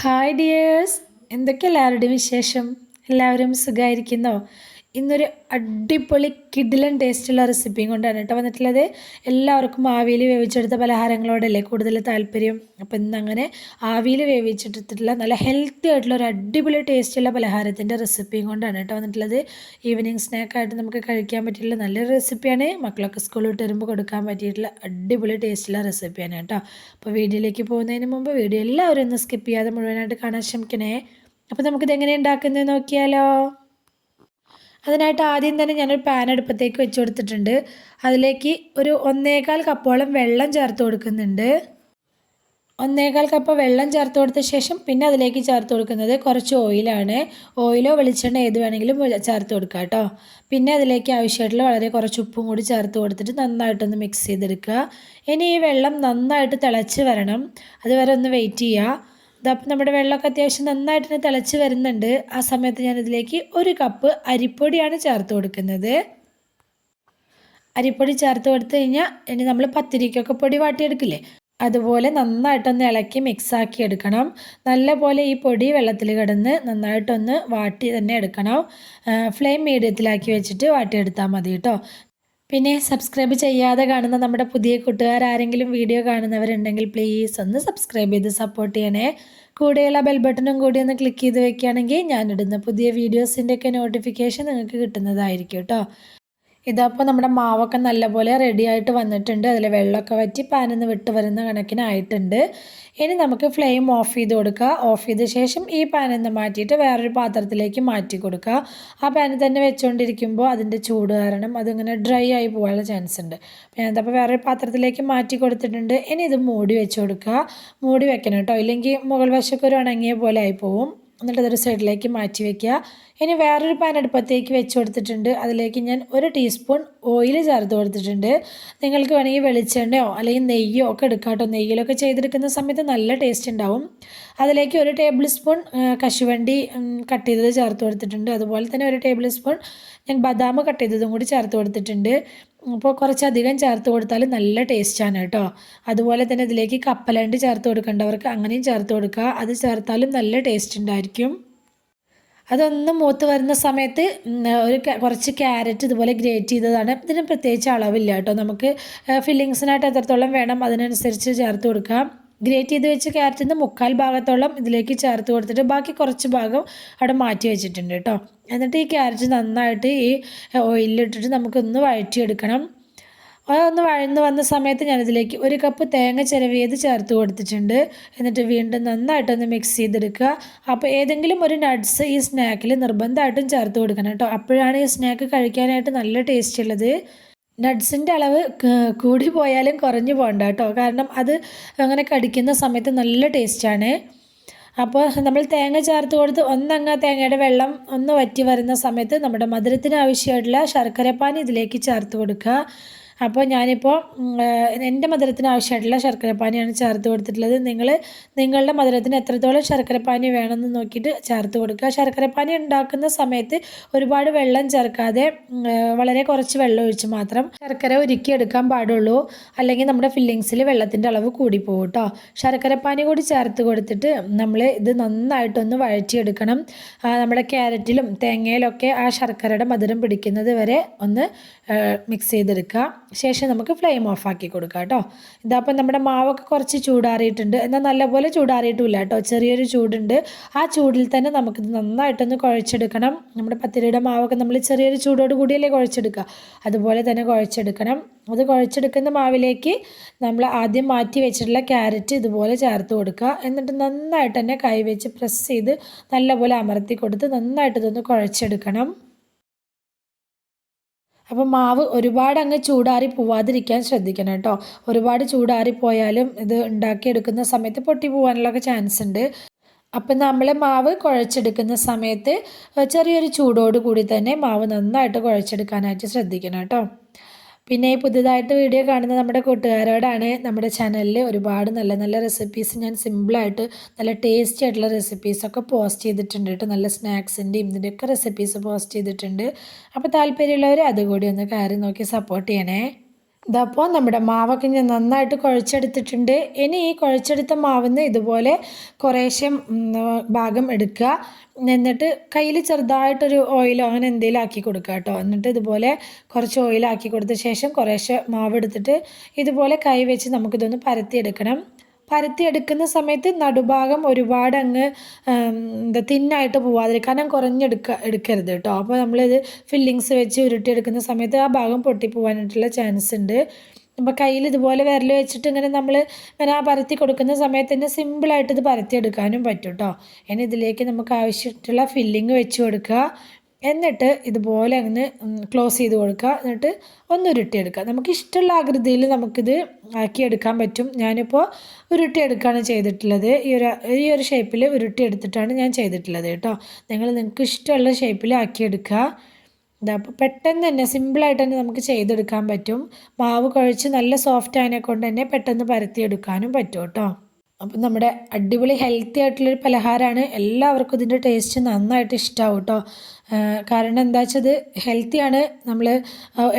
Hi dears എന്തൊക്കെ എല്ലാവരുടെയും വിശേഷം? എല്ലാവരും സുഖമായിരിക്കുന്നോ ഇന്നൊരു അടിപൊളി കിഡിലൻ ടേസ്റ്റുള്ള റെസിപ്പിയും കൊണ്ടാണ് കേട്ടോ വന്നിട്ടുള്ളത്. എല്ലാവർക്കും ആവിയിൽ വേവിച്ചെടുത്ത പലഹാരങ്ങളോടല്ലേ കൂടുതൽ താല്പര്യം? അപ്പോൾ ഇന്ന് അങ്ങനെ ആവിയിൽ വേവിച്ചെടുത്തിട്ടുള്ള നല്ല ഹെൽത്തി ആയിട്ടുള്ള ഒരു അടിപൊളി ടേസ്റ്റുള്ള പലഹാരത്തിന്റെ റെസിപ്പിയും കൊണ്ടാണ് കേട്ടോ വന്നിട്ടുള്ളത്. ഈവനിങ് സ്നാക്കായിട്ട് നമുക്ക് കഴിക്കാൻ പറ്റിയിട്ടുള്ള നല്ലൊരു റെസിപ്പിയാണ് മക്കളൊക്കെ സ്കൂളിൽ വിട്ട് വരുമ്പോൾ കൊടുക്കാൻ പറ്റിയിട്ടുള്ള അടിപൊളി ടേസ്റ്റുള്ള റെസിപ്പിയാണ് കേട്ടോ. അപ്പോൾ വീഡിയോയിലേക്ക് പോകുന്നതിന് മുമ്പ് വീഡിയോ എല്ലാവരും ഒന്ന് സ്കിപ്പ് ചെയ്യാതെ മുഴുവനായിട്ട് കാണാൻ ശ്രമിക്കണേ. അപ്പോൾ നമുക്കിത് എങ്ങനെ ഉണ്ടാക്കുന്നത് നോക്കിയാലോ? അതിനായിട്ട് ആദ്യം തന്നെ ഞാനൊരു പാൻ അടുപ്പത്തേക്ക് വെച്ച് കൊടുത്തിട്ടുണ്ട്. അതിലേക്ക് ഒരു ഒന്നേകാൽ കപ്പോളം വെള്ളം ചേർത്ത് കൊടുക്കുന്നുണ്ട്. ഒന്നേകാൽ കപ്പ് വെള്ളം ചേർത്ത് കൊടുത്ത ശേഷം പിന്നെ അതിലേക്ക് ചേർത്ത് കൊടുക്കുന്നത് കുറച്ച് ഓയിലാണ് ഓയിലോ വെളിച്ചെണ്ണ ഏത് വേണമെങ്കിലും ചേർത്ത് കൊടുക്കുക കേട്ടോ. പിന്നെ അതിലേക്ക് ആവശ്യമായിട്ടുള്ള വളരെ കുറച്ച് ഉപ്പും കൂടി ചേർത്ത് കൊടുത്തിട്ട് നന്നായിട്ടൊന്ന് മിക്സ് ചെയ്തെടുക്കുക. ഇനി ഈ വെള്ളം നന്നായിട്ട് തിളച്ച് വരണം. അതുവരെ ഒന്ന് വെയിറ്റ് ചെയ്യുക. ഇതപ്പം നമ്മുടെ വെള്ളമൊക്കെ അത്യാവശ്യം നന്നായിട്ട് തന്നെ തിളച്ച് വരുന്നുണ്ട്. ആ സമയത്ത് ഞാനിതിലേക്ക് ഒരു കപ്പ് അരിപ്പൊടിയാണ് ചേർത്ത് കൊടുക്കുന്നത്. അരിപ്പൊടി ചേർത്ത് കൊടുത്തു കഴിഞ്ഞാൽ ഇനി നമ്മൾ പത്തിരിക്കൊക്കെ പൊടി വാട്ടിയെടുക്കില്ലേ? അതുപോലെ നന്നായിട്ടൊന്ന് ഇളക്കി മിക്സാക്കി എടുക്കണം. നല്ലപോലെ ഈ പൊടി വെള്ളത്തിൽ കിടന്ന് നന്നായിട്ടൊന്ന് വാട്ടി തന്നെ എടുക്കണം. ഫ്ലെയിം മീഡിയത്തിലാക്കി വെച്ചിട്ട് വാട്ടിയെടുത്താൽ മതി കേട്ടോ. പിന്നെ സബ്സ്ക്രൈബ് ചെയ്യാതെ കാണുന്ന നമ്മുടെ പുതിയ കൂട്ടുകാർ ആരെങ്കിലും വീഡിയോ കാണുന്നവരുണ്ടെങ്കിൽ പ്ലീസ് ഒന്ന് സബ്സ്ക്രൈബ് ചെയ്ത് സപ്പോർട്ട് ചെയ്യണേ. കൂടെയുള്ള ബെൽ ബട്ടണും കൂടി ഒന്ന് ക്ലിക്ക് ചെയ്ത് വെക്കുകയാണെങ്കിൽ ഞാനിടുന്ന പുതിയ വീഡിയോസിന്റെയൊക്കെ നോട്ടിഫിക്കേഷൻ നിങ്ങൾക്ക് കിട്ടുന്നതായിരിക്കും കേട്ടോ ഇതപ്പോൾ നമ്മുടെ മാവൊക്കെ നല്ലപോലെ റെഡി ആയിട്ട് വന്നിട്ടുണ്ട്. അതിൽ വെള്ളമൊക്കെ വറ്റി പാനിൽ നിന്ന് വിട്ട് വരുന്ന കണക്കിനായിട്ടുണ്ട്. ഇനി നമുക്ക് ഫ്ലെയിം ഓഫ് ചെയ്ത് കൊടുക്കുക ഓഫ് ചെയ്ത ശേഷം ഈ പാനിൽ നിന്ന് മാറ്റിയിട്ട് വേറൊരു പാത്രത്തിലേക്ക് മാറ്റി കൊടുക്കുക ആ പാനിൽ തന്നെ വെച്ചുകൊണ്ടിരിക്കുമ്പോൾ അതിന്റെ ചൂട് കാരണം അതിങ്ങനെ ഡ്രൈ ആയി പോകാനുള്ള ചാൻസ് ഉണ്ട്. അപ്പോൾ ഞാനതപ്പോൾ വേറൊരു പാത്രത്തിലേക്ക് മാറ്റി കൊടുത്തിട്ടുണ്ട്. ഇനി ഇത് മൂടി വെച്ച് കൊടുക്കുക മൂടി വെക്കണം കേട്ടോ ഇല്ലെങ്കിൽ മുകൾ വശമൊക്കെ ഒരു ഉണങ്ങിയ പോലെ ആയി പോവും. എന്നിട്ട് അതൊരു സൈഡിലേക്ക് മാറ്റി വെക്കുക. ഇനി വേറൊരു പാൻ അടുപ്പത്തേക്ക് വെച്ച് കൊടുത്തിട്ടുണ്ട്. അതിലേക്ക് ഞാൻ ഒരു ടീസ്പൂൺ ഓയിൽ ചേർത്ത് കൊടുത്തിട്ടുണ്ട്. നിങ്ങൾക്ക് വേണമെങ്കിൽ വെളിച്ചെണ്ണയോ അല്ലെങ്കിൽ നെയ്യോ ഒക്കെ എടുക്കാം നെയ്യിലൊക്കെ ചെയ്തെടുക്കുന്ന സമയത്ത് നല്ല ടേസ്റ്റ് ഉണ്ടാവും. അതിലേക്ക് ഒരു ടേബിൾ സ്പൂൺ കശുവണ്ടി കട്ട് ചെയ്തത് ചേർത്ത് കൊടുത്തിട്ടുണ്ട്. അതുപോലെ തന്നെ ഒരു ടേബിൾ സ്പൂൺ ഞാൻ ബദാം കട്ട് ചെയ്തതും കൂടി ചേർത്ത് കൊടുത്തിട്ടുണ്ട്. അപ്പോൾ കുറച്ചധികം ചേർത്ത് കൊടുത്താൽ നല്ല ടേസ്റ്റാണ് കേട്ടോ. അതുപോലെ തന്നെ ഇതിലേക്ക് കപ്പലണ്ട് ചേർത്ത് കൊടുക്കേണ്ടവർക്ക് അങ്ങനെയും ചേർത്ത് കൊടുക്കുക അത് ചേർത്താലും നല്ല ടേസ്റ്റ് ഉണ്ടായിരിക്കും. അതൊന്ന് മൂത്ത് വരുന്ന സമയത്ത് ഒരു കുറച്ച് ക്യാരറ്റ് ഇതുപോലെ ഗ്രേറ്റ് ചെയ്തതാണ്. ഇതിന് പ്രത്യേകിച്ച് അളവില്ല കേട്ടോ. നമുക്ക് ഫില്ലിങ്സിനായിട്ട് എത്രത്തോളം വേണം അതിനനുസരിച്ച് ചേർത്ത് കൊടുക്കാം. ഗ്രേറ്റ് ചെയ്ത് വെച്ച ക്യാരറ്റിന്റെ മുക്കാൽ ഭാഗത്തോളം ഇതിലേക്ക് ചേർത്ത് കൊടുത്തിട്ട് ബാക്കി കുറച്ച് ഭാഗം അവിടെ മാറ്റി വെച്ചിട്ടുണ്ട് കേട്ടോ. എന്നിട്ട് ഈ ക്യാരറ്റ് നന്നായിട്ട് ഈ ഓയിലിട്ടിട്ട് നമുക്കൊന്ന് വഴറ്റിയെടുക്കണം. അതൊന്ന് വഴന്ന് വന്ന സമയത്ത് ഞാനിതിലേക്ക് ഒരു കപ്പ് തേങ്ങ ചിരവിയത് ചേർത്ത് കൊടുത്തിട്ടുണ്ട്. എന്നിട്ട് വീണ്ടും നന്നായിട്ടൊന്ന് മിക്സ് ചെയ്തെടുക്കുക. അപ്പോൾ ഏതെങ്കിലും ഒരു നട്ട്സ് ഈ സ്നാക്കിൽ നിർബന്ധമായിട്ടും ചേർത്ത് കൊടുക്കണം കേട്ടോ. അപ്പോഴാണ് ഈ സ്നാക്ക് കഴിക്കാനായിട്ട് നല്ല ടേസ്റ്റ് ഉള്ളത്. നട്ട്സിന്റെ അളവ് കൂടി പോയാലും കുറഞ്ഞു പോകണ്ട കേട്ടോ. കാരണം അത് അങ്ങനെ കടിക്കുന്ന സമയത്ത് നല്ല ടേസ്റ്റാണ്. അപ്പോൾ നമ്മൾ തേങ്ങ ചേർത്ത് കൊടുത്ത് ഒന്നങ്ങ തേങ്ങയുടെ വെള്ളം ഒന്ന് വറ്റി വരുന്ന സമയത്ത് നമ്മുടെ മധുരത്തിന് ആവശ്യമായിട്ടുള്ള ശർക്കരപ്പാനി ഇതിലേക്ക് ചേർത്ത് കൊടുക്കുക. അപ്പോൾ ഞാനിപ്പോൾ എന്റെ മധുരത്തിന് ആവശ്യമായിട്ടുള്ള ശർക്കരപ്പാനിയാണ് ചേർത്ത് കൊടുത്തിട്ടുള്ളത്. നിങ്ങൾ നിങ്ങളുടെ മധുരത്തിന് എത്രത്തോളം ശർക്കരപ്പാനി വേണമെന്ന് നോക്കിയിട്ട് ചേർത്ത് കൊടുക്കുക. ശർക്കരപ്പാനി ഉണ്ടാക്കുന്ന സമയത്ത് ഒരുപാട് വെള്ളം ചേർക്കാതെ വളരെ കുറച്ച് വെള്ളം ഒഴിച്ച് മാത്രം ശർക്കര ഉരുക്കിയെടുക്കാൻ പാടുള്ളൂ. അല്ലെങ്കിൽ നമ്മുടെ ഫില്ലിങ്സിൽ വെള്ളത്തിന്റെ അളവ് കൂടിപ്പോകും കേട്ടോ. ശർക്കരപ്പാനി കൂടി ചേർത്ത് കൊടുത്തിട്ട് നമ്മൾ ഇത് നന്നായിട്ടൊന്ന് വഴറ്റിയെടുക്കണം. നമ്മുടെ ക്യാരറ്റിലും തേങ്ങയിലൊക്കെ ആ ശർക്കരയുടെ മധുരം പിടിക്കുന്നത് വരെ ഒന്ന് മിക്സ് ചെയ്തെടുക്കുക. ശേഷം നമുക്ക് ഫ്ലെയിം ഓഫാക്കി കൊടുക്കാം കേട്ടോ ഇതപ്പം നമ്മുടെ മാവൊക്കെ കുറച്ച് ചൂടാറിയിട്ടുണ്ട്. എന്നാൽ നല്ലപോലെ ചൂടാറിയിട്ടില്ല കേട്ടോ ചെറിയൊരു ചൂടുണ്ട്. ആ ചൂടിൽ തന്നെ നമുക്കിത് നന്നായിട്ടൊന്ന് കുഴച്ചെടുക്കണം. നമ്മുടെ പത്തിരിയുടെ മാവൊക്കെ നമ്മൾ ചെറിയൊരു ചൂടോട് കൂടിയല്ലേ കുഴച്ചെടുക്കുക. അതുപോലെ തന്നെ കുഴച്ചെടുക്കണം. അത് കുഴച്ചെടുക്കുന്ന മാവിലേക്ക് നമ്മൾ ആദ്യം മാറ്റി വെച്ചിട്ടുള്ള ക്യാരറ്റ് ഇതുപോലെ ചേർത്ത് കൊടുക്കുക. എന്നിട്ട് നന്നായിട്ട് തന്നെ കൈവച്ച് പ്രസ് ചെയ്ത് നല്ലപോലെ അമർത്തി കൊടുത്ത് നന്നായിട്ട് ഇതൊന്ന് കുഴച്ചെടുക്കണം. അപ്പോൾ മാവ് ഒരുപാട് അങ്ങ് ചൂടാറി പോവാതിരിക്കാൻ ശ്രദ്ധിക്കണം കേട്ടോ. ഒരുപാട് ചൂടാറി പോയാലും ഇത് ഉണ്ടാക്കിയെടുക്കുന്ന സമയത്ത് പൊട്ടി പോകാനുള്ളൊക്കെ ചാൻസ് ഉണ്ട്. അപ്പം നമ്മൾ മാവ് കുഴച്ചെടുക്കുന്ന സമയത്ത് ചെറിയൊരു ചൂടോട് കൂടി തന്നെ മാവ് നന്നായിട്ട് കുഴച്ചെടുക്കാനായിട്ട് ശ്രദ്ധിക്കണം കേട്ടോ. പിന്നെ ഈ പുതുതായിട്ട് വീഡിയോ കാണുന്ന നമ്മുടെ കൂട്ടുകാരോടാണ് നമ്മുടെ ചാനലിൽ ഒരുപാട് നല്ല നല്ല റെസിപ്പീസ് ഞാൻ സിമ്പിളായിട്ട് നല്ല ടേസ്റ്റി ആയിട്ടുള്ള റെസിപ്പീസൊക്കെ പോസ്റ്റ് ചെയ്തിട്ടുണ്ട് കേട്ടോ. നല്ല സ്നാക്സിന്റെയും ഇതിന്റെയൊക്കെ റെസിപ്പീസ് പോസ്റ്റ് ചെയ്തിട്ടുണ്ട്. അപ്പോൾ താല്പര്യമുള്ളവർ അതുകൂടി ഒന്ന് കയറി നോക്കി സപ്പോർട്ട് ചെയ്യണേ. ഇതപ്പോൾ നമ്മുടെ മാവൊക്കെ ഞാൻ നന്നായിട്ട് കുഴച്ചെടുത്തിട്ടുണ്ട്. ഇനി ഈ കുഴച്ചെടുത്ത മാവിന്ന് ഇതുപോലെ കുറേശ്ശെ ഭാഗം എടുക്കുക. എന്നിട്ട് കയ്യിൽ ചെറുതായിട്ടൊരു ഓയിലോ അങ്ങനെ എന്തെങ്കിലും ആക്കി കൊടുക്കുക കേട്ടോ. എന്നിട്ട് ഇതുപോലെ കുറച്ച് ഓയിലാക്കി കൊടുത്ത ശേഷം കുറേശ്ശെ മാവ് എടുത്തിട്ട് ഇതുപോലെ കൈ വെച്ച് നമുക്കിതൊന്ന് പരത്തിയെടുക്കണം. പരത്തിയെടുക്കുന്ന സമയത്ത് നടുഭാഗം ഒരുപാട് അങ്ങ് എന്താ തിന്നായിട്ട് പോവാതിരിക്കുക കാരണം കുറഞ്ഞെടുക്ക എടുക്കരുത് കേട്ടോ. അപ്പോൾ നമ്മളിത് ഫില്ലിങ്സ് വെച്ച് ഉരുട്ടിയെടുക്കുന്ന സമയത്ത് ആ ഭാഗം പൊട്ടിപ്പോവാനായിട്ടുള്ള ചാൻസ് ഉണ്ട്. അപ്പോൾ കയ്യിൽ ഇതുപോലെ വിരൽ വെച്ചിട്ട് ഇങ്ങനെ നമ്മൾ ഇങ്ങനെ ആ പരത്തി കൊടുക്കുന്ന സമയത്ത് തന്നെ സിമ്പിളായിട്ട് ഇത് പരത്തിയെടുക്കാനും പറ്റും കേട്ടോ. ഇനി ഇതിലേക്ക് നമുക്ക് ആവശ്യമായിട്ടുള്ള ഫില്ലിങ് വെച്ച് കൊടുക്കുക. എന്നിട്ട് ഇതുപോലെ അങ്ങ് ക്ലോസ് ചെയ്ത് കൊടുക്കുക. എന്നിട്ട് ഒന്ന് ഉരുട്ടിയെടുക്കുക. നമുക്ക് ഇഷ്ടമുള്ള ആകൃതിയിൽ നമുക്കിത് ആക്കിയെടുക്കാൻ പറ്റും. ഞാനിപ്പോൾ ഉരുട്ടിയെടുക്കുകയാണ് ചെയ്തിട്ടുള്ളത്. ഈ ഒരു ഈ ഒരു ഷേപ്പിൽ ഉരുട്ടിയെടുത്തിട്ടാണ് ഞാൻ ചെയ്തിട്ടുള്ളത് കേട്ടോ. നിങ്ങൾ നിങ്ങൾക്ക് ഇഷ്ടമുള്ള ഷേപ്പിൽ ആക്കിയെടുക്കുക. ഇതാ അപ്പോൾ പെട്ടെന്ന് തന്നെ സിമ്പിളായിട്ട് തന്നെ നമുക്ക് ചെയ്തെടുക്കാൻ പറ്റും. മാവ് കുഴച്ച് നല്ല സോഫ്റ്റ് ആയതിനെ കൊണ്ട് തന്നെ പെട്ടെന്ന് പരത്തിയെടുക്കാനും പറ്റും കേട്ടോ. അപ്പം നമ്മുടെ അടിപൊളി ഹെൽത്തി ആയിട്ടുള്ളൊരു പലഹാരമാണ് എല്ലാവർക്കും ഇതിന്റെ ടേസ്റ്റ് നന്നായിട്ട് ഇഷ്ടമാവും കേട്ടോ കാരണം എന്താ വെച്ചാൽ ഇത് ഹെൽത്തിയാണ് നമ്മൾ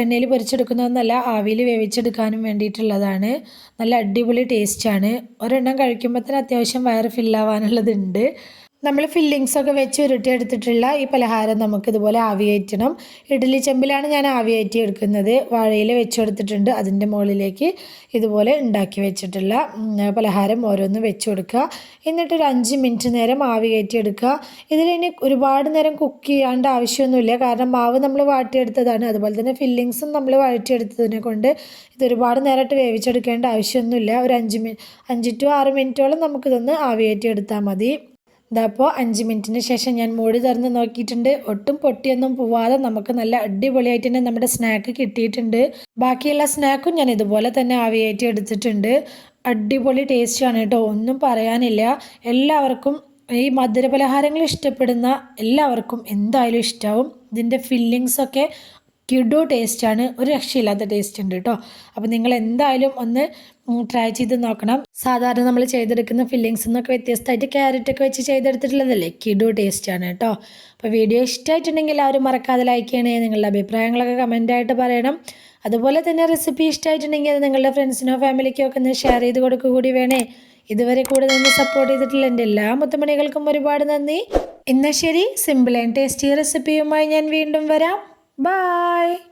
എണ്ണയിൽ പൊരിച്ചെടുക്കുന്നതെന്നല്ല ആവിയിൽ വേവിച്ചെടുക്കാനും വേണ്ടിയിട്ടുള്ളതാണ്. നല്ല അടിപൊളി ടേസ്റ്റാണ് ഒരെണ്ണം കഴിക്കുമ്പോൾ തന്നെ അത്യാവശ്യം വയറ് ഫില്ലാവാനുള്ളതുണ്ട് നമ്മൾ ഫില്ലിങ്സ് ഒക്കെ വെച്ച് ഉരുട്ടിയെടുത്തിട്ടുള്ള ഈ പലഹാരം നമുക്ക് ഇതുപോലെ ആവിയേറ്റണം ഇഡ്ഡലി ചെമ്പിലാണ് ഞാൻ ആവിയേറ്റി എടുക്കുന്നത്. വാഴയിൽ വെച്ച് കൊടുത്തിട്ടുണ്ട്. അതിന്റെ മുകളിലേക്ക് ഇതുപോലെ ഉണ്ടാക്കി വെച്ചിട്ടുള്ള പലഹാരം ഓരോന്നും വെച്ച് കൊടുക്കുക. എന്നിട്ട് ഒരു അഞ്ച് മിനിറ്റ് നേരം ആവി കയറ്റി എടുക്കുക. ഇതിലിനി ഒരുപാട് നേരം കുക്ക് ചെയ്യേണ്ട ആവശ്യമൊന്നുമില്ല. കാരണം മാവ് നമ്മൾ വാട്ടിയെടുത്തതാണ്. അതുപോലെ തന്നെ ഫില്ലിങ്സും നമ്മൾ വഴറ്റിയെടുത്തതിനെ കൊണ്ട് ഇത് ഒരുപാട് നേരമായിട്ട് വേവിച്ചെടുക്കേണ്ട ആവശ്യമൊന്നുമില്ല. ഒരു അഞ്ച് മിനി അഞ്ച് ടു ആറ് മിനിറ്റോളം നമുക്കിതൊന്ന് ആവിയേറ്റി എടുത്താൽ മതി. ഇതപ്പോൾ അഞ്ച് മിനിറ്റിന് ശേഷം ഞാൻ മൂടി തുറന്ന് നോക്കിയിട്ടുണ്ട്. ഒട്ടും പൊട്ടിയൊന്നും പോവാതെ നമുക്ക് നല്ല അടിപൊളിയായിട്ട് തന്നെ നമ്മുടെ സ്നാക്ക് കിട്ടിയിട്ടുണ്ട്. ബാക്കിയുള്ള സ്നാക്കും ഞാൻ ഇതുപോലെ തന്നെ ആവിയായിട്ട് എടുത്തിട്ടുണ്ട്. അടിപൊളി ടേസ്റ്റാണ് കേട്ടോ. ഒന്നും പറയാനില്ല. എല്ലാവർക്കും ഈ മധുര മധുരപലഹാരങ്ങൾ ഇഷ്ടപ്പെടുന്ന എല്ലാവർക്കും എന്തായാലും ഇഷ്ടമാവും ഇതിന്റെ ഫില്ലിങ്സൊക്കെ കിഡു ടേസ്റ്റാണ്. ഒരു രക്ഷയില്ലാത്ത ടേസ്റ്റ് ഉണ്ട് കേട്ടോ അപ്പോൾ നിങ്ങൾ എന്തായാലും ഒന്ന് ട്രൈ ചെയ്ത് നോക്കണം. സാധാരണ നമ്മൾ ചെയ്തെടുക്കുന്ന ഫില്ലിങ്സ് എന്നൊക്കെ വ്യത്യസ്തമായിട്ട് ക്യാരറ്റൊക്കെ വെച്ച് ചെയ്തെടുത്തിട്ടുള്ളതല്ലേ? കിഡു ടേസ്റ്റാണ് കേട്ടോ അപ്പോൾ വീഡിയോ ഇഷ്ടമായിട്ടുണ്ടെങ്കിൽ എല്ലാവരും മറക്കാതെ ലൈക്ക് ചെയ്യണേ. നിങ്ങളുടെ അഭിപ്രായങ്ങളൊക്കെ കമന്റായിട്ട് പറയണം. അതുപോലെ തന്നെ റെസിപ്പി ഇഷ്ടമായിട്ടുണ്ടെങ്കിൽ അത് നിങ്ങളുടെ ഫ്രണ്ട്സിനോ ഫാമിലിക്കോ ഒക്കെ ഒന്ന് ഷെയർ ചെയ്ത് കൊടുക്കുക കൂടി വേണേ. ഇതുവരെ കൂടെ നിന്ന് സപ്പോർട്ട് ചെയ്തിട്ടുള്ള എന്റെ എല്ലാ മുത്തുമണികൾക്കും ഒരുപാട് നന്ദി. എന്നാൽ ശരി സിമ്പിൾ ആൻഡ് ടേസ്റ്റി റെസിപ്പിയുമായി ഞാൻ വീണ്ടും വരാം. Bye.